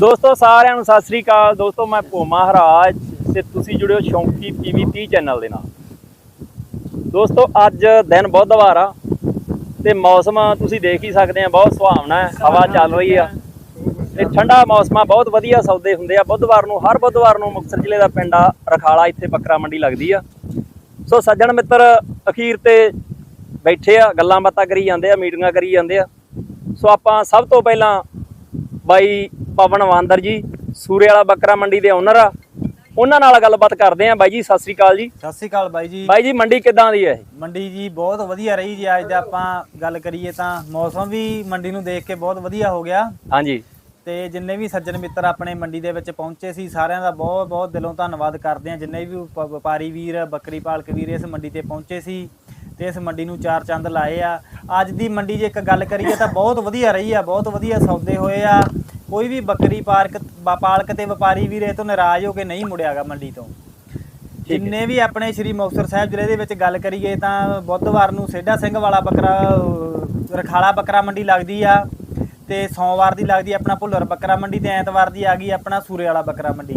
ਦੋਸਤੋ, ਸਾਰਿਆਂ ਨੂੰ ਸਤਿ ਸ੍ਰੀ ਅਕਾਲ। ਦੋਸਤੋ, ਮੈਂ ਭੋਮਾ ਹਰਾਜ ਤੇ ਤੁਸੀਂ ਜੁੜਿਓ ਸ਼ੌਂਕੀ ਪੀਵੀ 30 ਚੈਨਲ ਦੇ ਨਾਲ। ਦੋਸਤੋ, ਅੱਜ ਦਿਨ ਬੁੱਧਵਾਰ ਆ ਤੇ ਮੌਸਮ ਤੁਸੀਂ ਦੇਖ ਹੀ ਸਕਦੇ ਆ, ਬਹੁਤ ਸੁਹਾਵਣਾ ਹੈ, ਹਵਾ ਚੱਲ ਰਹੀ ਆ। ਤੇ ਠੰਡਾ ਮੌਸਮ ਆ, ਬਹੁਤ ਵਧੀਆ ਸੌਦੇ ਹੁੰਦੇ ਆ। ਬੁੱਧਵਾਰ ਨੂੰ, ਹਰ ਬੁੱਧਵਾਰ ਨੂੰ ਮੁਕਤਸਰ ਜ਼ਿਲ੍ਹੇ ਦਾ ਪਿੰਡ ਆ, ਰਖਾਲਾ ਇੱਥੇ ਬੱਕਰਾ ਮੰਡੀ ਲੱਗਦੀ ਆ। ਸੋ ਸੱਜਣ ਮਿੱਤਰ ਅਖੀਰ ਤੇ ਬੈਠੇ ਆ, ਗੱਲਾਂ ਬਾਤਾਂ ਕਰੀ ਜਾਂਦੇ ਆ, ਮੀਟਿੰਗਾਂ ਕਰੀ ਜਾਂਦੇ ਆ। ਸੋ ਆਪਾਂ ਸਭ ਤੋਂ ਪਹਿਲਾਂ ਬਾਈ ਪਵਨ ਵਾਂਦਰ ਜੀ ਸੂਰੇ ਵਾਲਾ ਬੱਕਰਾ ਮੰਡੀ ਦੇ ਓਨਰ ਆ। ਉਹਨਾਂ ਨਾਲ ਗੱਲਬਾਤ ਕਰਦੇ ਆ ਬਾਈ ਜੀ ਸਤਿ ਸ੍ਰੀ ਅਕਾਲ ਜੀ। ਸਤਿ ਸ੍ਰੀ ਅਕਾਲ ਬਾਈ ਜੀ। ਬਾਈ ਜੀ ਮੰਡੀ ਕਿੱਦਾਂ ਦੀ ਹੈ ਮੰਡੀ ਜੀ ਬਹੁਤ ਵਧੀਆ ਰਹੀ ਜੀ ਅੱਜ ਦਾ ਆਪਾਂ ਗੱਲ ਕਰੀਏ ਤਾਂ ਮੌਸਮ ਵੀ ਮੰਡੀ ਨੂੰ ਦੇਖ ਕੇ ਬਹੁਤ ਵਧੀਆ ਹੋ ਗਿਆ। ਹਾਂਜੀ। ਤੇ ਜਿੰਨੇ ਵੀ ਸੱਜਣ ਮਿੱਤਰ ਆਪਣੇ ਮੰਡੀ ਦੇ ਵਿੱਚ ਪਹੁੰਚੇ ਸੀ ਸਾਰਿਆਂ ਦਾ ਬਹੁਤ ਬਹੁਤ ਦਿਲੋਂ ਧੰਨਵਾਦ ਕਰਦੇ ਆ। ਜਿੰਨੇ ਵੀ ਵਪ- ਵਪਾਰੀ ਵੀਰ ਬੱਕਰੀ ਪਾਲਕ ਵੀਰ ਇਸ ਮੰਡੀ ਤੇ ਪਹੁੰਚੇ ਸੀ ਤੇ ਇਸ ਮੰਡੀ ਨੂੰ ਚਾਰ ਚੰਦ ਲਾਏ ਆ। ਅੱਜ ਦੀ ਮੰਡੀ ਜੇ ਇੱਕ ਗੱਲ ਕਰੀਏ ਤਾਂ ਬਹੁਤ ਵਧੀਆ ਰਹੀ ਆ ਬਹੁਤ ਵਧੀਆ ਸੌਦੇ ਹੋਏ ਆ। ਕੋਈ ਵੀ ਬੱਕਰੀ ਪਾਰਕ ਬ- ਪਾਲਕ ਤੇ ਵਪਾਰੀ ਵੀਰ ਇਹ ਤੋਂ ਨਾਰਾਜ਼ ਹੋ ਕੇ ਨਹੀਂ ਮੁੜਿਆਗਾ ਮੰਡੀ ਤੋਂ। ਜਿੰਨੇ ਵੀ ਆਪਣੇ ਸ਼੍ਰੀ ਮੁਕਤਸਰ ਸਾਹਿਬ ਜ਼ਿਲ੍ਹੇ ਦੇ ਵਿੱਚ ਗੱਲ ਕਰੀਏ ਤਾਂ ਬੁੱਧਵਾਰ ਨੂੰ ਸੇਡਾ ਸਿੰਘ ਵਾਲਾ ਬੱਕਰਾ ਰਖਾਲਾ ਬੱਕਰਾ ਮੰਡੀ ਲੱਗਦੀ ਆ ਤੇ ਸੋਮਵਾਰ ਦੀ ਲੱਗਦੀ ਆਪਣਾ ਭੁੱਲਰ ਬੱਕਰਾ ਮੰਡੀ ਤੇ ਐਤਵਾਰ ਦੀ ਆ ਗਈ ਆਪਣਾ ਸੂਰੇ ਵਾਲਾ ਬੱਕਰਾ ਮੰਡੀ।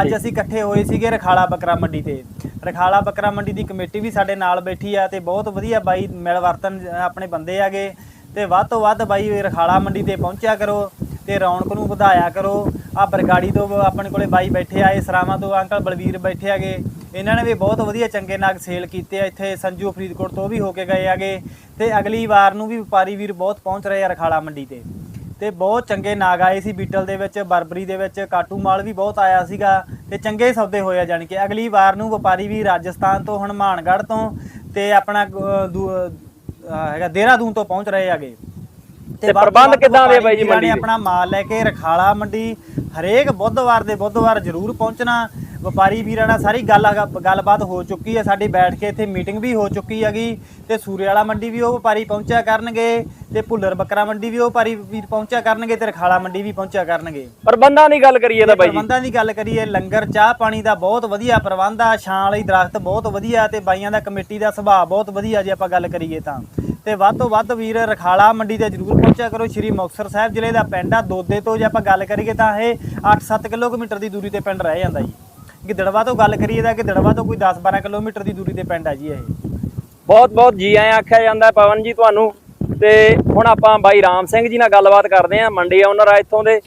ਅੱਜ ਅਸੀਂ ਇਕੱਠੇ ਹੋਏ ਸੀਗੇ ਰਖਾਲਾ ਬੱਕਰਾ ਮੰਡੀ ਤੇ। ਰਖਾਲਾ ਬੱਕਰਾ ਮੰਡੀ ਦੀ ਕਮੇਟੀ ਵੀ ਸਾਡੇ ਨਾਲ ਬੈਠੀ ਆ ਤੇ ਬਹੁਤ ਵਧੀਆ ਬਾਈ ਮਿਲ ਵਰਤਨ ਆਪਣੇ ਬੰਦੇ ਆਗੇ ਤੇ ਵੱਧ ਤੋਂ ਵੱਧ ਬਾਈ ਰਖਾਲਾ ਮੰਡੀ ਤੇ ਪਹੁੰਚਿਆ ਕਰੋ। ਤੇ ਰੌਣਕ ਨੂੰ ਵਧਾਇਆ ਕਰੋ। ਆ ਬਰਗਾੜੀ ਤੋਂ ਆਪਣੇ ਕੋਲੇ ਬਾਈ ਬੈਠੇ ਆਏ ਸਰਾਵਾਂ ਤੋਂ ਅੰਕਲ ਬਲਵੀਰ ਬੈਠੇ ਆਗੇ ਇਹਨਾਂ ਨੇ ਵੀ ਬਹੁਤ ਵਧੀਆ ਚੰਗੇ ਨਾਗ ਸੇਲ ਕੀਤੇ ਆ ਇੱਥੇ, ਸੰਜੂ ਫਰੀਦਕੋਟ ਤੋਂ ਵੀ ਹੋ ਕੇ ਗਏ ਆਗੇ ਤੇ ਅਗਲੀ ਵਾਰ ਨੂੰ ਵੀ ਵਪਾਰੀ ਵੀਰ ਬਹੁਤ ਪਹੁੰਚ ਰਹੇ ਆ ਰਖਾਲਾ ਮੰਡੀ ਤੇ। ਤੇ ਬਹੁਤ ਚੰਗੇ ਨਾਗ ਆਏ ਸੀ ਬੀਟਲ ਦੇ ਵਿੱਚ, ਬਰਬਰੀ ਦੇ ਵਿੱਚ ਕਾਟੂ ਮਾਲ ਵੀ ਬਹੁਤ ਆਇਆ ਸੀਗਾ ਤੇ ਚੰਗੇ ਸੌਦੇ ਹੋਏ ਆ ਜਾਣੀ ਕਿ ਅਗਲੀ ਵਾਰ ਨੂੰ ਵਪਾਰੀ ਵੀ ਰਾਜਸਥਾਨ ਤੋਂ, ਹਨੂਮਾਨਗੜ੍ਹ ਤੋਂ ਤੇ ਆਪਣਾ ਹੈਗਾ ਦੇਹਰਾਦੂਨ ਤੋਂ ਪਹੁੰਚ ਰਹੇ ਆਗੇ ਤੇ ਪ੍ਰਬੰਧ ਕਿੱਦਾਂ ਦੇ ਬਾਈ ਜੀ ਮੰਡੀ ਦੇ? ਆਪਣਾ ਮਾਲ ਲੈ ਕੇ ਰਖਾਲਾ ਮੰਡੀ ਹਰੇਕ ਬੁੱਧਵਾਰ ਦੇ ਬੁੱਧਵਾਰ ਜ਼ਰੂਰ ਪਹੁੰਚਣਾ ਵਪਾਰੀ ਵੀਰਾਂ ਨਾਲ ਸਾਰੀ ਗੱਲ ਗੱਲਬਾਤ ਹੋ ਚੁੱਕੀ ਹੈ ਸਾਡੀ ਬੈਠ ਕੇ ਇੱਥੇ ਮੀਟਿੰਗ ਵੀ ਹੋ ਚੁੱਕੀ ਹੈਗੀ ਤੇ ਸੂਰੇ ਵਾਲਾ ਮੰਡੀ ਵੀ ਉਹ ਵਪਾਰੀ ਪਹੁੰਚਿਆ ਕਰਨਗੇ ਤੇ ਭੁੱਲਰ ਬੱਕਰਾ ਮੰਡੀ ਵੀ ਉਹ ਵਪਾਰੀ ਵੀਰ ਪਹੁੰਚਿਆ ਕਰਨਗੇ ਤੇ ਰਖਾਲਾ ਮੰਡੀ ਵੀ ਪਹੁੰਚਿਆ ਕਰਨਗੇ। ਪ੍ਰਬੰਧਾਂ ਦੀ ਗੱਲ ਕਰੀਏ ਤਾਂ ਬਾਈ ਪ੍ਰਬੰਧਾਂ ਦੀ ਗੱਲ ਕਰੀਏ ਲੰਗਰ ਚਾਹ ਪਾਣੀ ਦਾ ਬਹੁਤ ਵਧੀਆ ਪ੍ਰਬੰਧ ਆ ਛਾਂ ਵਾਲੀ ਦਰਖਤ ਬਹੁਤ ਵਧੀਆ ਤੇ ਬਾਈਆਂ ਦਾ ਕਮੇਟੀ ਦਾ ਸੁਭਾਅ ਬਹੁਤ ਵਧੀਆ ਜੇ ਆਪਾਂ ਗੱਲ ਕਰੀਏ ਤਾਂ। ਤੇ ਵੱਧ ਤੋਂ ਵੱਧ ਵੀਰ ਰਖਾਲਾ ਮੰਡੀ ਤੇ ਜਰੂਰ ਪਹੁੰਚਿਆ ਕਰੋ ਸ਼੍ਰੀ ਮੁਕਤਸਰ ਸਾਹਿਬ ਜ਼ਿਲ੍ਹੇ ਦਾ ਪਿੰਡ ਆ ਦੋਦੇ ਤੋਂ ਜੇ ਆਪਾਂ ਗੱਲ ਕਰੀਏ ਤਾਂ ਇਹ 8-7 ਕਿਲੋਮੀਟਰ ਦੀ ਦੂਰੀ ਤੇ ਪਿੰਡ ਰਹਿ ਜਾਂਦਾ ਜੀ। ਗਿੱਦੜਵਾ ਤੋਂ ਗੱਲ ਕਰੀਏ ਤਾਂ ਗਿੱਦੜਵਾ ਤੋਂ ਕੋਈ 10-12 ਕਿਲੋਮੀਟਰ ਦੀ ਦੂਰੀ ਤੇ ਪਿੰਡ ਆ ਜੀ ਇਹ। ਬਹੁਤ ਬਹੁਤ ਜੀ ਆਇਆਂ ਆਖਿਆ ਜਾਂਦਾ ਪਵਨ ਜੀ ਤੁਹਾਨੂੰ। ਤੇ ਹੁਣ ਆਪਾਂ ਬਾਈ ਰਾਮ ਸਿੰਘ ਜੀ ਨਾਲ ਗੱਲਬਾਤ ਕਰਦੇ ਆਂ ਮੰਡੀ ਓਨਰ ਆ ਇੱਥੋਂ ਦੇ।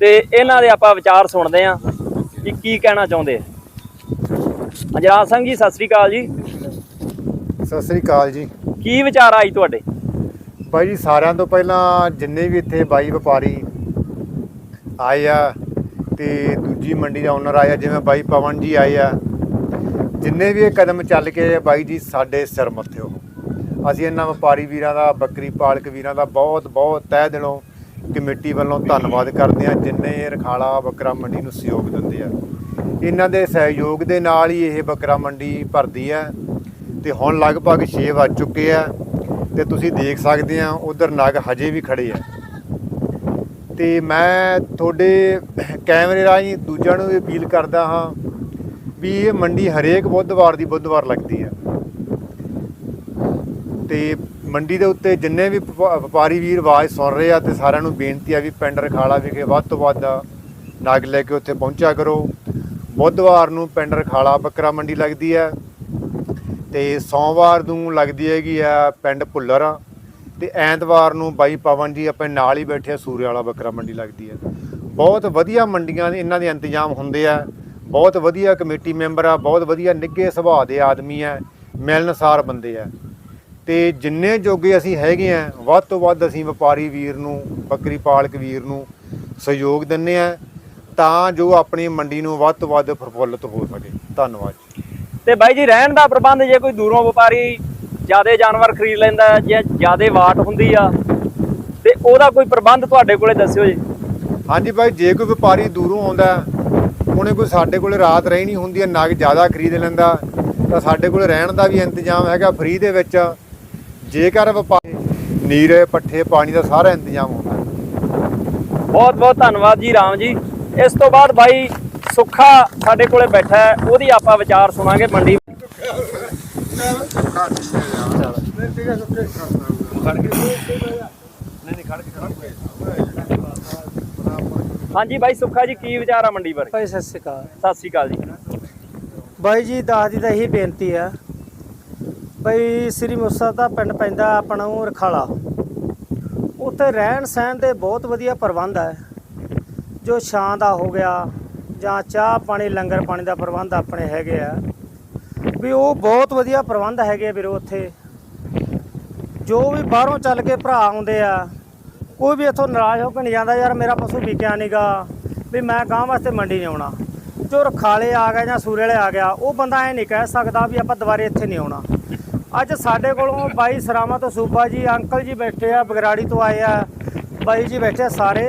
ਤੇ ਇਹਨਾਂ ਦੇ ਆਪਾਂ ਵਿਚਾਰ ਸੁਣਦੇ ਆਂ ਕਿ ਕੀ ਕਹਿਣਾ ਚਾਹੁੰਦੇ ਆ। ਅਜਰਾ ਸਿੰਘ ਜੀ ਸਤਿ ਸ੍ਰੀ ਅਕਾਲ ਜੀ। ਸਤਿ ਸ੍ਰੀ ਅਕਾਲ ਜੀ। ਕੀ ਵਿਚਾਰ ਆਈ ਤੁਹਾਡੇ? ਬਾਈ ਜੀ ਸਾਰਿਆਂ ਤੋਂ ਪਹਿਲਾਂ ਜਿੰਨੇ ਵੀ ਇੱਥੇ ਬਾਈ ਵਪਾਰੀ ਆਏ ਆ ਤੇ ਦੂਜੀ ਮੰਡੀ ਦਾ ਓਨਰ ਆਇਆ, ਜਿਵੇਂ ਬਾਈ ਪਵਨ ਜੀ ਆਏ ਆ, ਜਿੰਨੇ ਵੀ ਇਹ ਕਦਮ ਚੱਲ ਕੇ ਬਾਈ ਜੀ ਸਾਡੇ ਸਿਰ ਮੱਥੇ ਹੋ ਅਸੀਂ ਇਹਨਾਂ ਵਪਾਰੀ ਵੀਰਾਂ ਦਾ, ਬੱਕਰੀ ਪਾਲਕ ਵੀਰਾਂ ਦਾ ਬਹੁਤ ਬਹੁਤ ਤਹਿ ਦਿਲੋਂ, ਕਮੇਟੀ ਵੱਲੋਂ ਧੰਨਵਾਦ ਕਰਦੇ ਆ ਜਿੰਨੇ ਰਖਾਲਾ ਬੱਕਰਾ ਮੰਡੀ ਨੂੰ ਸਹਿਯੋਗ ਦਿੰਦੇ ਆ। ਇਹਨਾਂ ਦੇ ਸਹਿਯੋਗ ਦੇ ਨਾਲ ਹੀ ਇਹ ਬੱਕਰਾ ਮੰਡੀ ਭਰਦੀ ਆ, ਤੇ ਹੁਣ ਲਗਭਗ 6 ਵੱਜ ਚੁੱਕੇ ਆ, ਤੇ ਤੁਸੀਂ ਦੇਖ ਸਕਦੇ ਆ, ਉਧਰ ਨਗ ਹਜੇ ਵੀ ਖੜੇ ਆ। ਤੇ ਮੈਂ ਤੁਹਾਡੇ ਕੈਮਰੇ ਰਾਹੀਂ ਦੂਜਿਆਂ ਨੂੰ ਵੀ ਅਪੀਲ ਕਰਦਾ ਹਾਂ ਵੀ ਇਹ ਮੰਡੀ ਹਰੇਕ ਬੁੱਧਵਾਰ ਦੀ ਬੁੱਧਵਾਰ ਲੱਗਦੀ ਹੈ। ਤੇ ਮੰਡੀ ਦੇ ਉੱਤੇ ਜਿੰਨੇ ਵੀ ਵਪਾ- ਵਪਾਰੀ ਵੀਰ ਆਵਾਜ਼ ਸੁਣ ਰਹੇ ਆ ਤੇ ਸਾਰਿਆਂ ਨੂੰ ਬੇਨਤੀ ਆ ਵੀ ਪਿੰਡ ਰਖਾਲਾ ਵਿਖੇ ਵੱਧ ਤੋਂ ਵੱਧ ਨਗ ਲੈ ਕੇ ਉੱਥੇ ਪਹੁੰਚਿਆ ਕਰੋ। ਬੁੱਧਵਾਰ ਨੂੰ ਪਿੰਡ ਰਖਾਲਾ ਬੱਕਰਾ ਮੰਡੀ ਲੱਗਦੀ ਹੈ ਤੇ ਸੋਮਵਾਰ ਨੂੰ ਲੱਗਦੀ ਹੈਗੀ ਆ ਪਿੰਡ ਭੁੱਲਰ। ਤੇ ਐਤਵਾਰ ਨੂੰ ਬਾਈ ਪਵਨ ਜੀ ਆਪਣੇ ਨਾਲ ਹੀ ਬੈਠੇ ਆ ਸੂਰੇ ਵਾਲਾ ਬੱਕਰਾ ਮੰਡੀ ਲੱਗਦੀ ਹੈ। ਬਹੁਤ ਵਧੀਆ ਮੰਡੀਆਂ ਦੇ ਇਹਨਾਂ ਦੇ ਇੰਤਜ਼ਾਮ ਹੁੰਦੇ ਆ। ਬਹੁਤ ਵਧੀਆ ਕਮੇਟੀ ਮੈਂਬਰ ਆ, ਬਹੁਤ ਵਧੀਆ ਨਿੱਘੇ ਸੁਭਾਅ ਦੇ ਆਦਮੀ ਆ, ਮਿਲਨਸਾਰ ਬੰਦੇ ਆ। ਤੇ ਜਿੰਨੇ ਜੋਗੇ ਅਸੀਂ ਹੈਗੇ ਆ, ਵੱਧ ਤੋਂ ਵੱਧ ਅਸੀਂ ਵਪਾਰੀ ਵੀਰ ਨੂੰ, ਬੱਕਰੀ ਪਾਲਕ ਵੀਰ ਨੂੰ ਸਹਿਯੋਗ ਦਿੰਨੇ ਆ, ਤਾਂ ਜੋ ਆਪਣੀ ਮੰਡੀ ਨੂੰ ਵੱਧ ਤੋਂ ਵੱਧ ਪ੍ਰਫੁੱਲਤ ਹੋ ਸਕੇ। ਧੰਨਵਾਦ ਜੀ। ਤੇ ਬਾਈ ਜੀ, ਰਹਿਣ ਦਾ ਪ੍ਰਬੰਧ ਜੇ ਕੋਈ ਦੂਰੋਂ ਵਪਾਰੀ ਜਿਆਦੇ ਜਾਨਵਰ ਖਰੀਦ ਲੈਂਦਾ ਜੇ ਜਿਆਦੇ ਵਾਟ ਹੁੰਦੀ ਆ। ਤੇ ਉਹਦਾ ਕੋਈ ਪ੍ਰਬੰਧ ਤੁਹਾਡੇ ਕੋਲੇ ਦੱਸਿਓ ਜੀ। ਹਾਂਜੀ ਭਾਈ ਜੇ ਕੋਈ ਵਪਾਰੀ ਦੂਰੋਂ ਆਉਂਦਾ ਉਹਨੇ ਕੋਈ ਸਾਡੇ ਕੋਲੇ ਰਾਤ ਰਹਿਣੀ ਹੁੰਦੀ ਹੈ ਨਗ ਜ਼ਿਆਦਾ ਖਰੀਦ ਲੈਂਦਾ ਤਾਂ ਸਾਡੇ ਕੋਲੇ ਰਹਿਣ ਦਾ ਵੀ ਇੰਤਜ਼ਾਮ ਹੈਗਾ ਫ੍ਰੀ ਦੇ ਵਿੱਚ। ਜੇਕਰ ਵਪਾਰੀ ਨੀਰੇ ਪੱਠੇ ਪਾਣੀ ਦਾ ਸਾਰਾ ਇੰਤਜ਼ਾਮ ਹੁੰਦਾ। ਬਹੁਤ ਬਹੁਤ ਧੰਨਵਾਦ ਜੀ ਰਾਮ ਜੀ। ਇਸ ਤੋਂ ਬਾਅਦ ਬਾਈ ਸੁੱਖਾ ਸਾਡੇ ਕੋਲੇ ਬੈਠਾ ਹੈ ਉਹਦੀ ਆਪਾਂ ਵਿਚਾਰ ਸੁਣਾਂਗੇ ਮੰਡੀ ਹਾਂਜੀ ਬਾਈ ਸੁੱਖਾ ਜੀ ਕੀ ਵਿਚਾਰ ਆ ਮੰਡੀ ਬਾਰੇ? ਭਾਈ ਸਤਿ ਸ਼੍ਰੀ ਅਕਾਲ। ਸਤਿ ਸ੍ਰੀ ਅਕਾਲ ਜੀ। ਬਾਈ ਜੀ ਦਾਸ ਦੀ ਤਾਂ ਇਹੀ ਬੇਨਤੀ ਆ। ਬਈ ਸ੍ਰੀ ਮੁਸਾ ਦਾ ਪਿੰਡ ਪੈਂਦਾ ਆਪਣਾ ਉਹ ਰਖਾਲਾ। ਉੱਥੇ ਰਹਿਣ ਸਹਿਣ ਦੇ ਬਹੁਤ ਵਧੀਆ ਪ੍ਰਬੰਧ ਹੈ ਜੋ ਛਾਂ ਦਾ ਹੋ ਗਿਆ ਜਾਂ ਚਾਹ ਪਾਣੀ ਲੰਗਰ ਪਾਣੀ ਦਾ ਪ੍ਰਬੰਧ ਆਪਣੇ ਹੈਗੇ ਆ। ਵੀ ਉਹ ਬਹੁਤ ਵਧੀਆ ਪ੍ਰਬੰਧ ਹੈਗੇ ਆ ਵੀਰੋ ਉੱਥੇ। ਜੋ ਵੀ ਬਾਹਰੋਂ ਚੱਲ ਕੇ ਭਰਾ ਆਉਂਦੇ ਆ, ਕੋਈ ਵੀ ਇੱਥੋਂ ਨਾਰਾਜ਼ ਹੋ ਕੇ ਨਹੀਂ ਜਾਂਦਾ, ਯਾਰ ਮੇਰਾ ਪਸ਼ੂ ਵਿਕਿਆ ਨਹੀਂਗਾ ਵੀ ਮੈਂ ਗਾਂ ਵਾਸਤੇ ਮੰਡੀ ਨਹੀਂ ਆਉਣਾ। ਜੋ ਰਖਾਲੇ ਆ ਗਏ ਜਾਂ ਸੂਰੇ ਵਾਲੇ ਆ ਗਿਆ, ਉਹ ਬੰਦਾ ਐ ਨਹੀਂ ਕਹਿ ਸਕਦਾ ਵੀ ਆਪਾਂ ਦੁਬਾਰੇ ਇੱਥੇ ਨਹੀਂ ਆਉਣਾ। ਅੱਜ ਸਾਡੇ ਕੋਲੋਂ ਬਾਈ ਸਰਾਮਾ ਤੋਂ ਸੂਬਾ ਜੀ, ਅੰਕਲ ਜੀ ਬੈਠੇ ਆ, ਬਗਰਾੜੀ ਤੋਂ ਆਏ ਆ, ਬਾਈ ਜੀ ਬੈਠੇ ਆ ਸਾਰੇ।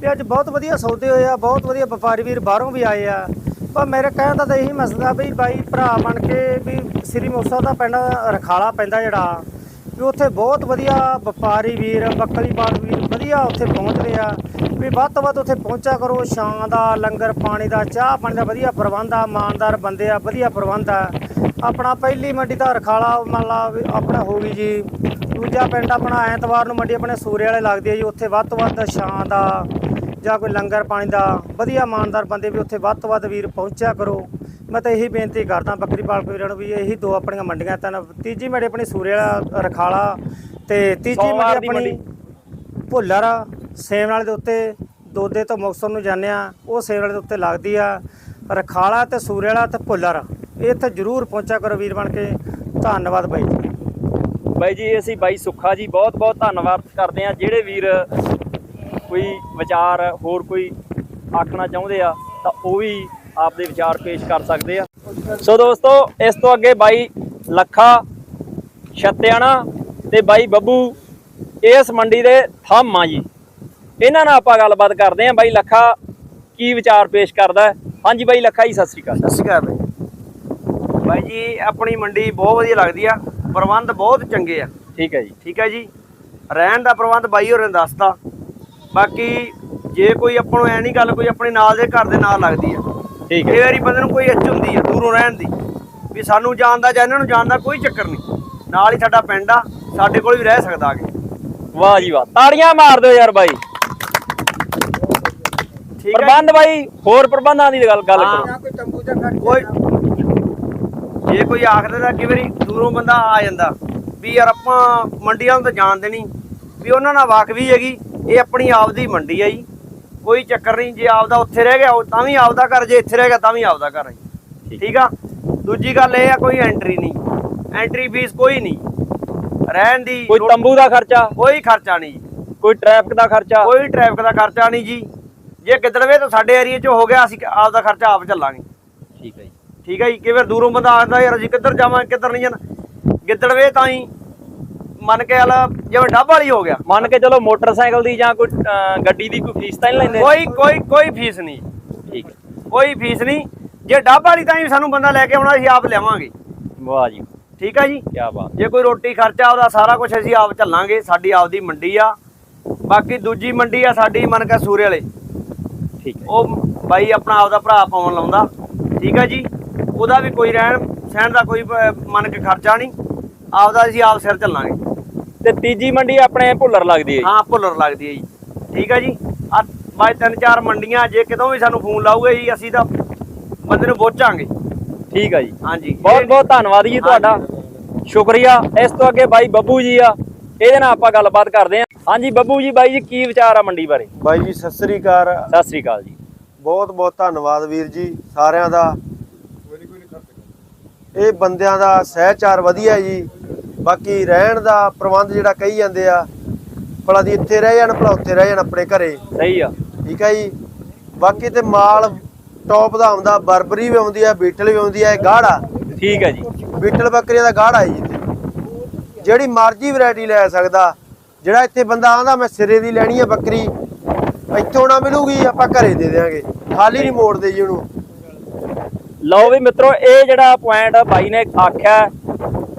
ਤੇ ਅੱਜ ਬਹੁਤ ਵਧੀਆ ਸੌਦੇ ਹੋਏ ਆ, ਬਹੁਤ ਵਧੀਆ ਵਪਾਰੀ ਵੀਰ ਬਾਹਰੋਂ ਵੀ ਆਏ ਆ। ਪਰ ਮੇਰੇ ਕਹਿਣ ਦਾ ਤਾਂ ਇਹੀ ਮਸਲਾ ਵੀ ਬਾਈ ਭਰਾ ਬਣ ਕੇ ਵੀ ਸ੍ਰੀ ਮੂਸਾ ਦਾ ਪਿੰਡ ਰਖਾਲਾ ਪੈਂਦਾ ਜਿਹੜਾ, ਵੀ ਉੱਥੇ ਬਹੁਤ ਵਧੀਆ ਵਪਾਰੀ ਵੀਰ, ਬੱਕਰੀ ਪਾਲ ਵੀਰ ਵਧੀਆ ਉੱਥੇ ਪਹੁੰਚਦੇ ਆ। ਵੀ ਵੱਧ ਤੋਂ ਵੱਧ ਉੱਥੇ ਪਹੁੰਚਾ ਕਰੋ, ਛਾਂ ਦਾ, ਲੰਗਰ ਪਾਣੀ ਦਾ, ਚਾਹ ਪਾਣੀ ਦਾ ਵਧੀਆ ਪ੍ਰਬੰਧ ਆ, ਇਮਾਨਦਾਰ ਬੰਦੇ ਆ, ਵਧੀਆ ਪ੍ਰਬੰਧ ਆ। ਆਪਣਾ ਪਹਿਲੀ ਮੰਡੀ ਤਾਂ ਰਖਾਲਾ ਮੰਨ ਲਾ ਵੀ ਆਪਣਾ ਹੋ ਗਈ ਜੀ। ਦੂਜਾ ਪਿੰਡ ਆਪਣਾ ਐਤਵਾਰ ਨੂੰ ਮੰਡੀ ਆਪਣੇ ਸੂਰੇ ਵਾਲੇ ਲੱਗਦੀ ਹੈ ਜੀ, ਉੱਥੇ ਵੱਧ ਤੋਂ ਵੱਧ ਛਾਂ ਦਾ ਜਾਂ ਕੋਈ ਲੰਗਰ ਪਾਣੀ ਦਾ ਵਧੀਆ ਇਮਾਨਦਾਰ ਬੰਦੇ ਵੀ ਉੱਥੇ ਵੱਧ ਤੋਂ ਵੱਧ ਵੀਰ ਪਹੁੰਚਿਆ ਕਰੋ। ਮੈਂ ਤਾਂ ਇਹੀ ਬੇਨਤੀ ਕਰਦਾ ਬੱਕਰੀ ਪਾਲਕ ਵੀਰਾਂ ਨੂੰ ਵੀ ਇਹੀ ਦੋ ਆਪਣੀਆਂ ਮੰਡੀਆਂ ਤਾਂ ਤੀਜੀ ਮੰਡੀ ਆਪਣੀ ਸੂਰੇ ਵਾਲਾ ਰਖਾਲਾ ਤੇ ਤੀਜੀ ਮੰਡੀ ਆਪਣੀ ਭੁੱਲਰ ਸੇਮ ਵਾਲੇ ਦੇ ਉੱਤੇ ਦੋਦੇ ਤੋਂ ਮੁਕਤਸਰ ਨੂੰ ਜਾਂਦੇ ਆ ਉਹ ਸੇਮ ਵਾਲੇ ਦੇ ਉੱਤੇ ਲੱਗਦੀ ਆ। ਰਖਾਲਾ ਤੇ ਸੂਰੇ ਵਾਲਾ ਤੇ ਭੁੱਲਰ ਇੱਥੇ ਜ਼ਰੂਰ ਪਹੁੰਚਿਆ ਕਰੋ ਵੀਰ ਬਣ ਕੇ। ਧੰਨਵਾਦ ਬਾਈ ਜੀ। ਬਾਈ ਜੀ ਅਸੀਂ ਬਾਈ ਸੁੱਖਾ ਜੀ ਬਹੁਤ ਬਹੁਤ ਧੰਨਵਾਦ ਕਰਦੇ ਆ ਜਿਹੜੇ ਵੀਰ ਕੋਈ ਵਿਚਾਰ ਹੋਰ ਕੋਈ ਆਖਣਾ ਚਾਹੁੰਦੇ ਆ ਤਾਂ ਉਹ ਵੀ ਆਪਦੇ ਵਿਚਾਰ ਪੇਸ਼ ਕਰ ਸਕਦੇ ਆ। ਸੋ ਦੋਸਤੋ ਇਸ ਤੋਂ ਅੱਗੇ ਬਾਈ ਲੱਖਾ ਛੱਤਿਆਣਾ ਤੇ ਬਾਈ ਬੱਬੂ ਇਸ ਮੰਡੀ ਦੇ ਥੰਮ ਆ ਜੀ। ਇਹਨਾਂ ਨਾਲ ਆਪਾਂ ਗੱਲਬਾਤ ਕਰਦੇ ਆ। ਬਾਈ ਲੱਖਾ ਕੀ ਵਿਚਾਰ ਪੇਸ਼ ਕਰਦਾ? ਹਾਂਜੀ ਬਾਈ ਲੱਖਾ ਜੀ ਸਤਿ ਸ੍ਰੀ ਅਕਾਲ। ਸਤਿ ਸ਼੍ਰੀ ਅਕਾਲ ਬਾਈ। ਬਾਈ ਜੀ ਆਪਣੀ ਮੰਡੀ ਬਹੁਤ ਵਧੀਆ ਲੱਗਦੀ ਆ। ਪ੍ਰਬੰਧ ਬਹੁਤ ਚੰਗੇ ਆ। ਠੀਕ ਹੈ ਜੀ। ਠੀਕ ਹੈ ਜੀ। ਰਹਿਣ ਦਾ ਪ੍ਰਬੰਧ ਬਾਈ ਹੋਰਾਂ ਨੇ ਦੱਸਤਾ। ਬਾਕੀ ਜੇ ਕੋਈ ਆਪਾਂ ਨੂੰ ਐ ਨਹੀਂ ਗੱਲ ਕੋਈ ਆਪਣੇ ਨਾਲ ਦੇ ਘਰ ਦੇ ਨਾਲ ਲੱਗਦੀ ਆ। ਠੀਕ ਕਈ ਹੈ ਵਾਰੀ ਬੰਦੇ ਨੂੰ ਕੋਈ ਇੱਛ ਹੁੰਦੀ ਆ ਦੂਰੋਂ ਰਹਿਣ ਦੀ। ਵੀ ਸਾਨੂੰ ਜਾਣਦਾ ਜਾਂ ਇਹਨਾਂ ਨੂੰ ਜਾਣਦਾ ਕੋਈ ਚੱਕਰ ਨਹੀਂ। ਨਾਲ ਹੀ ਸਾਡਾ ਪਿੰਡ ਆ ਸਾਡੇ ਕੋਲ ਵੀ ਰਹਿ ਸਕਦਾ ਆ ਕੇ ਵਾਹ ਜੀ ਵਾਹ। ਤਾੜੀਆਂ ਮਾਰ ਦਿਓ ਯਾਰ ਬਾਈ। ਠੀਕ ਹੈ ਪ੍ਰਬੰਧ ਬਾਈ ਹੋਰ ਪ੍ਰਬੰਧਾਂ ਦੀ ਗੱਲ ਗੱਲ ਹਾਂ। ਕਰੋ ਕੋਈ ਜੇ ਕੋਈ ਆਖਦਾ ਤਾਂ ਕਈ ਵਾਰੀ ਦੂਰੋਂ ਬੰਦਾ ਆ ਜਾਂਦਾ। ਵੀ ਯਾਰ ਆਪਾਂ ਮੰਡੀਆਂ ਨੂੰ ਤਾਂ ਜਾਣਦੇ ਨਹੀਂ। ਵੀ ਉਹਨਾਂ ਨਾਲ ਵਾਕ ਵੀ ਹੈਗੀ। ਇਹ ਆਪਣੀ ਆਪਦੀ ਮੰਡੀ ਆ ਜੀ। ਕੋਈ ਚੱਕਰ ਨਹੀਂ ਜੇ ਆਪਦਾ ਉੱਥੇ ਰਹਿ ਗਿਆ ਉਹ ਤਾਂ ਵੀ ਆਪਦਾ ਘਰ ਜੇ ਇੱਥੇ ਰਹਿ ਗਿਆ ਤਾਂ ਵੀ ਆਪਦਾ ਘਰ ਹੈ ਜੀ। ਠੀਕ। ਆ? ਦੂਜੀ ਗੱਲ ਇਹ ਆ ਕੋਈ ਐਂਟਰੀ ਨਹੀਂ। ਐਂਟਰੀ ਫੀਸ ਕੋਈ ਨਹੀਂ। ਰਹਿਣ ਦੀ ਕੋਈ ਤੰਬੂ ਦਾ ਖਰਚਾ? ਕੋਈ ਖਰਚਾ ਨਹੀਂ ਕੋਈ ਟ੍ਰੈਫਿਕ ਦਾ ਖਰਚਾ? ਕੋਈ ਟ੍ਰੈਫਿਕ ਦਾ ਖਰਚਾ ਨਹੀਂ ਜੀ। ਜੇ ਗਿੱਦੜਵੇ ਤਾਂ ਸਾਡੇ ਏਰੀਆ 'ਚ ਹੋ ਗਿਆ ਅਸੀਂ ਆਪਦਾ ਖਰਚਾ ਆਪ ਚੱਲਾਂਗੇ। ਠੀਕ ਹੈ ਜੀ। ਠੀਕ ਹੈ ਜੀ? ਕਈ ਵਾਰ ਦੂਰੋਂ ਬੰਦਾ ਆਉਂਦਾ ਯਾਰ ਅਸੀਂ ਕਿੱਧਰ ਜਾਵਾਂ ਕਿੱਧਰ ਨਹੀਂ ਜਾਣਾ? ਗਿੱਦੜਵੇ ਤਾਂ ਹੀ ਮੰਨ ਕੇ ਚੱਲ ਜਿਵੇਂ ਡੱਬ ਵਾਲੀ ਹੋ ਗਿਆ। ਮੰਨ ਕੇ ਚਲੋ ਮੋਟਰਸਾਈਕਲ ਦੀ ਜਾਂ ਕੋਈ ਗੱਡੀ ਦੀ ਕੋਈ ਫੀਸ ਤਾਂ ਨਹੀਂ ਲੈਂਦੇ? ਕੋਈ ਕੋਈ ਕੋਈ ਫੀਸ ਨਹੀਂ। ਠੀਕ ਕੋਈ ਫੀਸ ਨਹੀਂ। ਜੇ ਡੱਬ ਵਾਲੀ ਤਾਂ ਹੀ ਸਾਨੂੰ ਬੰਦਾ ਲੈ ਕੇ ਆਉਣਾ ਅਸੀਂ ਆਪ ਲਿਆਵਾਂਗੇ। ਵਾਹ ਜੀ। ਠੀਕ ਹੈ ਜੀ? ਕੀ ਬਾਤ। ਜੇ ਕੋਈ ਰੋਟੀ ਖਰਚਾ ਉਹਦਾ ਸਾਰਾ ਕੁਝ ਅਸੀਂ ਆਪ ਚੱਲਾਂਗੇ। ਸਾਡੀ ਆਪਦੀ ਮੰਡੀ ਆ। ਬਾਕੀ ਦੂਜੀ ਮੰਡੀ ਆ ਸਾਡੀ ਮੰਨ ਕੇ ਸੂਰੇ ਵਾਲੇ। ਠੀਕ ਹੈ। ਉਹ ਬਾਈ ਆਪਣਾ ਆਪਦਾ ਭਰਾ ਪਾਉਣ ਲਾਉਂਦਾ। ਠੀਕ ਹੈ ਜੀ? ਉਹਦਾ ਵੀ ਕੋਈ ਰਹਿਣ ਸਹਿਣ ਦਾ ਕੋਈ ਮੰਨ ਕੇ ਖਰਚਾ ਨਹੀਂ। ਆਪਦਾ ਅਸੀਂ ਆਪ ਸਿਰ ਚੱਲਾਂਗੇ। ਤੇ ਤੀਜੀ ਮੰਡੀ ਆਪਣੇ ਭੁੱਲਰ ਲੱਗਦੀ ਹੈ ਜੀ। ਹਾਂ ਭੁੱਲਰ ਲੱਗਦੀ ਹੈ ਜੀ। ਠੀਕ ਹੈ ਜੀ। ਆ ਬਾਈ ਤਿੰਨ ਚਾਰ ਮੰਡੀਆਂ ਜੇ ਕਿਤੋਂ ਵੀ ਸਾਨੂੰ ਫੋਨ ਲਾਊਗੇ ਜੀ ਅਸੀਂ ਤਾਂ ਬੰਦੇ ਨੂੰ ਪਹੁੰਚਾਂਗੇ ਠੀਕ ਹੈ ਜੀ। ਹਾਂਜੀ। ਬਹੁਤ ਬਹੁਤ ਧੰਨਵਾਦ ਜੀ ਤੁਹਾਡਾ। ਸ਼ੁਕਰੀਆ। ਇਸ ਤੋਂ ਅੱਗੇ ਬਾਈ ਬੱਬੂ ਜੀ ਆ। ਇਹਦੇ ਨਾਲ ਆਪਾਂ ਗੱਲਬਾਤ ਕਰਦੇ ਹਾਂ। ਹਾਂਜੀ ਬੱਬੂ ਜੀ ਬਾਈ ਜੀ ਕੀ ਵਿਚਾਰ ਆ ਮੰਡੀ ਬਾਰੇ? ਬਾਈ ਜੀ ਸਤਿ ਸ੍ਰੀ ਅਕਾਲ। ਸਤਿ ਸ੍ਰੀ ਅਕਾਲ ਜੀ। ਬਹੁਤ ਬਹੁਤ ਧੰਨਵਾਦ ਵੀਰ ਜੀ ਸਾਰਿਆਂ ਦਾ। ਇਹ ਬੰਦਿਆਂ ਦਾ ਸਹਿਚਾਰ ਵਧੀਆ ਜੀ। ਬਾਕੀ ਰਹਿਣ ਦਾ ਪ੍ਰਬੰਧ ਜਿਹੜਾ ਕਹੀ ਜਾਂਦੇ ਆ ਭਲਾ ਦੀ ਇੱਥੇ ਰਹਿ ਜਾਣ ਭਲਾ ਉੱਥੇ ਰਹਿ ਜਾਣ ਆਪਣੇ ਘਰੇ। ਸਹੀ ਆ। ਠੀਕ ਹੈ ਜੀ? ਬਾਕੀ ਤੇ ਮਾਲ ਟੌਪ ਦਾ ਆਉਂਦਾ ਬਰਬਰੀ ਵੀ ਆਉਂਦੀ ਆ ਬੀਟਲ ਵੀ ਆਉਂਦੀ ਆ ਇਹ ਗਾੜਾ। ਠੀਕ ਹੈ ਜੀ। ਬੀਟਲ ਬੱਕਰੀਆਂ ਦਾ ਗਾੜਾ ਜੀ ਜਿਹੜੀ ਮਰਜ਼ੀ ਵੈਰਾਈਟੀ ਲੈ ਸਕਦਾ ਜਿਹੜਾ ਇੱਥੇ ਬੰਦਾ ਆਂਦਾ ਮੈਂ ਸਿਰੇ ਦੀ ਲੈਣੀ ਆ ਬੱਕਰੀ ਇੱਥੋਂ ਨਾ ਮਿਲੂਗੀ ਆਪਾਂ ਘਰੇ ਦੇ ਦੇਾਂਗੇ ਖਾਲੀ ਨਹੀਂ ਮੋੜਦੇ ਜੀ ਉਹਨੂੰ। ਲਓ ਵੀ ਮਿੱਤਰੋ ਇਹ ਜਿਹੜਾ ਪੁਆਇੰਟ ਬਾਈ ਨੇ ਆਖਿਆ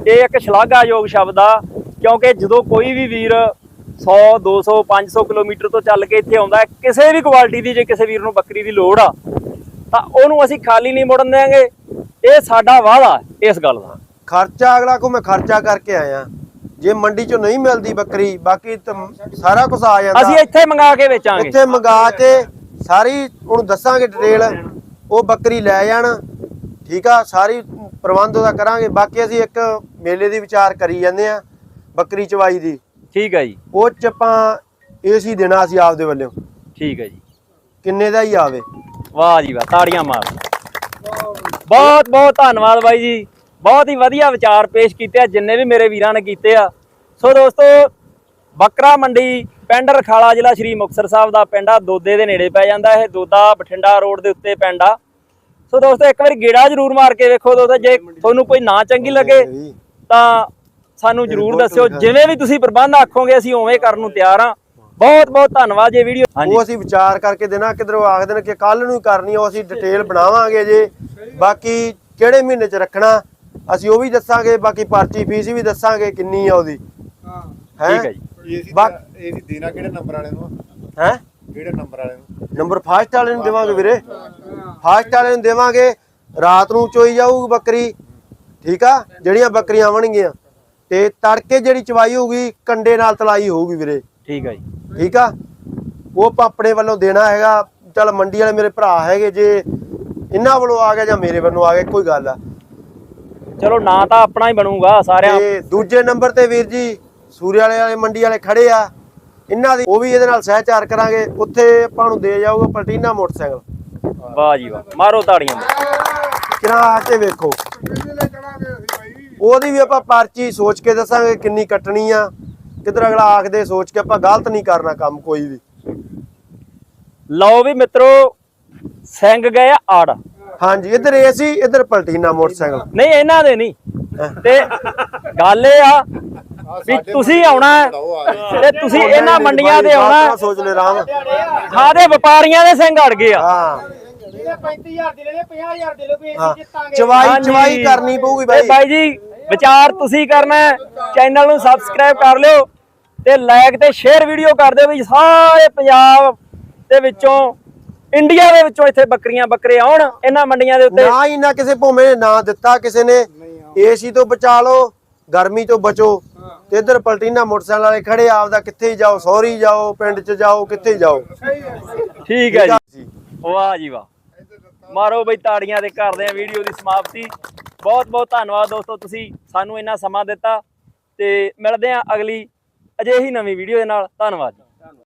ਇਹ ਇੱਕ ਸ਼ਲਾਘਾਯੋਗ ਸ਼ਬਦ ਆ ਕਿਉਂਕਿ ਜਦੋਂ ਕੋਈ ਵੀ ਵੀਰ 100 200 500 ਕਿਲੋਮੀਟਰ ਤੋਂ ਚੱਲ ਕੇ ਇੱਥੇ ਆਉਂਦਾ ਕਿਸੇ ਵੀ ਕੁਆਲਿਟੀ ਦੀ ਜੇ ਕਿਸੇ ਵੀਰ ਨੂੰ ਬੱਕਰੀ ਦੀ ਲੋੜ ਆ ਤਾਂ ਉਹਨੂੰ ਅਸੀਂ ਖਾਲੀ ਨਹੀਂ ਮੁੜਨ ਦੇਾਂਗੇ ਇਹ ਸਾਡਾ ਵਾਅਦਾ ਇਸ ਗੱਲ ਦਾ। ਖਰਚਾ ਅਗਲਾ ਕੋ ਮੈਂ ਖਰਚਾ ਕਰਕੇ ਆਇਆ। ਜੇ ਮੰਡੀ ਚੋਂ ਨਹੀਂ ਮਿਲਦੀ ਬੱਕਰੀ ਬਾਕੀ ਸਾਰਾ ਕੁਝ ਆ ਜਾਂਦਾ। ਅਸੀਂ ਇੱਥੇ ਮੰਗਾ ਕੇ ਵੇਚਾਂਗੇ। ਇੱਥੇ ਮੰਗਾ ਕੇ ਸਾਰੀ ਉਹਨੂੰ ਦੱਸਾਂਗੇ ਡਿਟੇਲ ਉਹ ਬੱਕਰੀ ਲੈ ਜਾਣ। ਠੀਕ ਆ ਸਾਰੀ ਪ੍ਰਬੰਧ ਉਹਦਾ ਕਰਾਂਗੇ। ਬਾਕੀ ਅਸੀਂ ਇੱਕ ਮੇਲੇ ਦੀ ਵਿਚਾਰ ਕਰੀ ਜਾਂਦੇ ਆ ਬੱਕਰੀ ਚਵਾਈ ਦੀ। ਠੀਕ ਹੈ ਜੀ। ਉਹ ਚ ਆਪਾਂ ਏਸੀ ਦੇਣਾ ਅਸੀਂ ਆਪਦੇ ਵੱਲੋਂ। ਠੀਕ ਹੈ ਜੀ। ਕਿੰਨੇ ਦਾ ਹੀ ਆਵੇ? ਵਾਹ ਜੀ ਵਾਹ ਤਾੜੀਆਂ ਮਾਰ। ਬਹੁਤ ਬਹੁਤ ਧੰਨਵਾਦ ਬਾਈ ਜੀ। ਬਹੁਤ ਹੀ ਵਧੀਆ ਵਿਚਾਰ ਪੇਸ਼ ਕੀਤੇ ਆ ਜਿੰਨੇ ਵੀ ਮੇਰੇ ਵੀਰਾਂ ਨੇ ਕੀਤੇ ਆ। ਸੋ ਦੋਸਤੋ ਬੱਕਰਾ ਮੰਡੀ ਪਿੰਡ ਰਖਾਲਾ ਜ਼ਿਲ੍ਹਾ ਸ਼੍ਰੀ ਮੁਕਤਸਰ ਸਾਹਿਬ ਦਾ ਪਿੰਡ ਆ। ਦੋਦੇ ਦੇ ਨੇੜੇ ਪੈ ਜਾਂਦਾ ਇਹ ਦੋਦਾ ਬਠਿੰਡਾ ਰੋਡ ਦੇ ਉੱਤੇ ਪਿੰਡ ਆ। ਸੋ ਦੋਸਤੋ ਇੱਕ ਵਾਰੀ ਗੇੜਾ ਜ਼ਰੂਰ ਮਾਰ ਕੇ ਵੇਖੋ ਦੋਸਤੋ ਜੇ ਤੁਹਾਨੂੰ ਕੋਈ ਨਾ ਚੰਗੀ ਲੱਗੇ। ਤਾਂ ਸਾਨੂੰ ਜ਼ਰੂਰ ਦੱਸਿਓ ਜਿਵੇਂ ਵੀ ਤੁਸੀਂ ਪ੍ਰਬੰਧ ਆਖੋਗੇ ਅਸੀਂ ਉਵੇਂ ਕਰਨ ਨੂੰ ਤਿਆਰ ਆ ਬਹੁਤ ਬਹੁਤ ਧੰਨਵਾਦ ਜੀ ਵੀਡੀਓ। ਹਾਂਜੀ। ਉਹ ਅਸੀਂ ਵਿਚਾਰ ਕਰਕੇ ਦੇਣਾ ਕਿਧਰੋਂ ਆਖਦੇ ਨੇ ਕਿ ਕੱਲ ਨੂੰ ਹੀ ਕਰਨੀ ਆ, ਉਹ ਅਸੀਂ ਡਿਟੇਲ ਬਣਾਵਾਂਗੇ ਜੇ। ਬਾਕੀ ਕਿਹੜੇ ਮਹੀਨੇ ਚ ਰੱਖਣਾ ਅਸੀਂ ਉਹ ਵੀ ਦੱਸਾਂਗੇ ਬਾਕੀ ਪਰਚੀ ਫੀਸ ਵੀ ਦੱਸਾਂਗੇ ਕਿੰਨੀ ਆ ਉਹਦੀ। ਹੈਂ? ਠੀਕ ਹੈ ਜੀ। ਏਸੀ ਦੇਣਾ ਕਿਹੜੇ ਨੰਬਰ ਵਾਲੇ ਨੂੰ? ਹੈਂ? ਕਿਹੜੇ ਨੰਬਰ ਵਾਲੇ ਨੂੰ? ਨੰਬਰ ਫਾਸਟ ਵਾਲੇ ਨੂੰ ਦੇਵਾਂਗੇ ਵੀਰੇ। ਫਾਸਟ ਵਾਲੇ ਨੂੰ ਦੇਵਾਂਗੇ। ਰਾਤ ਨੂੰ ਚੋਈ ਜਾਊਗੀ ਬੱਕਰੀ। ਠੀਕ ਆ? ਜਿਹੜੀਆਂ ਬੱਕਰੀਆਂ ਆਵਣਗੀਆਂ। ਤੇ ਤੜਕੇ ਜਿਹੜੀ ਚਵਾਈ ਹੋਊਗੀ ਕੰਡੇ ਨਾਲ ਤਲਾਈ ਹੋਊਗੀ ਵੀਰੇ। ਠੀਕ ਹੈ ਜੀ। ਠੀਕ ਆ? ਉਹ ਆਪਣੇ ਵੱਲੋਂ ਦੇਣਾ ਹੈਗਾ। ਚਲ ਮੰਡੀ ਵਾਲੇ ਮੇਰੇ ਭਰਾ ਹੈਗੇ ਜੇ ਇਹਨਾਂ ਵੱਲੋਂ ਆ ਗਿਆ ਜਾਂ ਮੇਰੇ ਵੱਲੋਂ ਆ ਗਿਆ ਕੋਈ ਗੱਲ ਆ। ਚਲੋ ਨਾਂ ਤਾਂ ਆਪਣਾ ਹੀ ਬਣੂਗਾ ਸਾਰਿਆਂ ਤੇ ਦੂਜੇ ਨੰਬਰ ਤੇ ਵੀਰ ਜੀ ਸੂਰਿਆ ਵਾਲੇ ਵਾਲੇ ਮੰਡੀ ਵਾਲੇ ਖੜੇ ਆ। ਇਹਨਾਂ ਦੀ ਉਹ ਵੀ ਇਹਦੇ ਨਾਲ ਸਹਿਚਾਰ ਕਰਾਂਗੇ। ਉੱਥੇ ਆਪਾਂ ਨੂੰ ਦੇ ਜਾਊਗਾ ਪਲਟੀਨਾ ਮੋਟਰਸਾਈਕਲ। ਵਾਹ ਜੀ ਵਾਹ। ਮਾਰੋ ਤਾੜੀਆਂ। ਕਿਰਾ ਆ ਕੇ ਵੇਖੋ। ਉਹਦੀ ਵੀ ਆਪਾਂ ਪਰਚੀ ਸੋਚ ਕੇ ਦੱਸਾਂਗੇ ਕਿੰਨੀ ਕੱਟਣੀ ਆ। ਕਿਧਰ ਅਗਲਾ ਆਖਦੇ ਸੋਚ ਕੇ ਆਪਾਂ ਗਲਤ ਨਹੀਂ ਕਰਨਾ ਕੰਮ ਕੋਈ ਵੀ। ਲਓ ਵੀ ਮਿੱਤਰੋ ਸਿੰਘ ਗਏ ਆ ਆੜ। ਹਾਂਜੀ ਇੱਧਰ ਏਸੀ ਇੱਧਰ ਪਲਟੀਨਾ ਮੋਟਰਸਾਈਕਲ। ਨਹੀਂ ਇਹਨਾਂ ਦੇ ਨਹੀਂ। ਤੇ ਗੱਲ ਇਹ ਆ ਵੀ ਤੁਸੀਂ ਆਉਣਾ ਤੇ ਤੁਸੀਂ ਇਹਨਾਂ ਮੰਡੀਆਂ ਤੇ ਆਉਣਾ। ਸੋਚ ਲੈ ਰਾਮ। ਹਾਂ ਦੇ ਵਪਾਰੀਆਂ ਦੇ ਸਿੰਘ ਅੜ ਗਏ ਆ। ਹਾਂ। 35000 ਦੇ ਲੈ 50000 ਦੇ ਲੋ ਹਾਂ। ਚਵਾਈ। ਚਵਾਈ ਕਰਨੀ ਪਊਗੀ ਬਾਈ। ਬਾਈ ਜੀ ਵਿਚਾਰ ਤੁਸੀਂ ਕਰਨਾ ਹੈ। ਚੈਨਲ ਨੂੰ ਸਬਸਕ੍ਰਾਈਬ ਕਰ ਲਿਓ ਤੇ ਲਾਈਕ ਤੇ ਸ਼ੇਅਰ ਵੀਡੀਓ ਕਰ ਦਿਓ ਵੀ ਸਾਰੇ ਪੰਜਾਬ ਦੇ ਵਿੱਚੋਂ ਇੰਡੀਆ ਦੇ ਵਿੱਚੋਂ ਇੱਥੇ ਬੱਕਰੀਆਂ ਬੱਕਰੇ ਆਉਣ ਇਹਨਾਂ ਮੰਡੀਆਂ ਦੇ ਉੱਤੇ। ਨਾ ਹੀ ਨਾ ਕਿਸੇ ਭੋਮੇ ਨੇ ਨਾਂ ਦਿੱਤਾ ਕਿਸੇ ਨੇ। ਏਸੀ ਤੋਂ ਬਚਾ ਲਓ ਗਰਮੀ ਤੋਂ ਬਚੋ। ਤੇ ਇੱਧਰ ਪਲਟੀਨਾ ਮੋਟਰਸਾਈਕਲ ਵਾਲੇ ਖੜੇ ਆਪਦਾ ਕਿੱਥੇ ਜਾਓ ਸੌਰੀ ਜਾਓ ਪਿੰਡ 'ਚ ਜਾਓ ਕਿੱਥੇ ਜਾਓ। ਠੀਕ ਹੈ ਜੀ। ਵਾਹ ਜੀ ਵਾਹ। ਮਾਰੋ ਬਈ ਤਾੜੀਆਂ ਤੇ ਕਰਦੇ ਆ ਵੀਡੀਓ ਦੀ ਸਮਾਪਤੀ। ਬਹੁਤ ਬਹੁਤ ਧੰਨਵਾਦ ਦੋਸਤੋ, ਤੁਸੀਂ ਸਾਨੂੰ ਇੰਨਾ ਸਮਾਂ ਦਿੱਤਾ ਤੇ ਮਿਲਦੇ ਆ ਅਗਲੀ ਅਜਿਹੀ ਨਵੀਂ ਵੀਡੀਓ ਦੇ ਨਾਲ। ਧੰਨਵਾਦ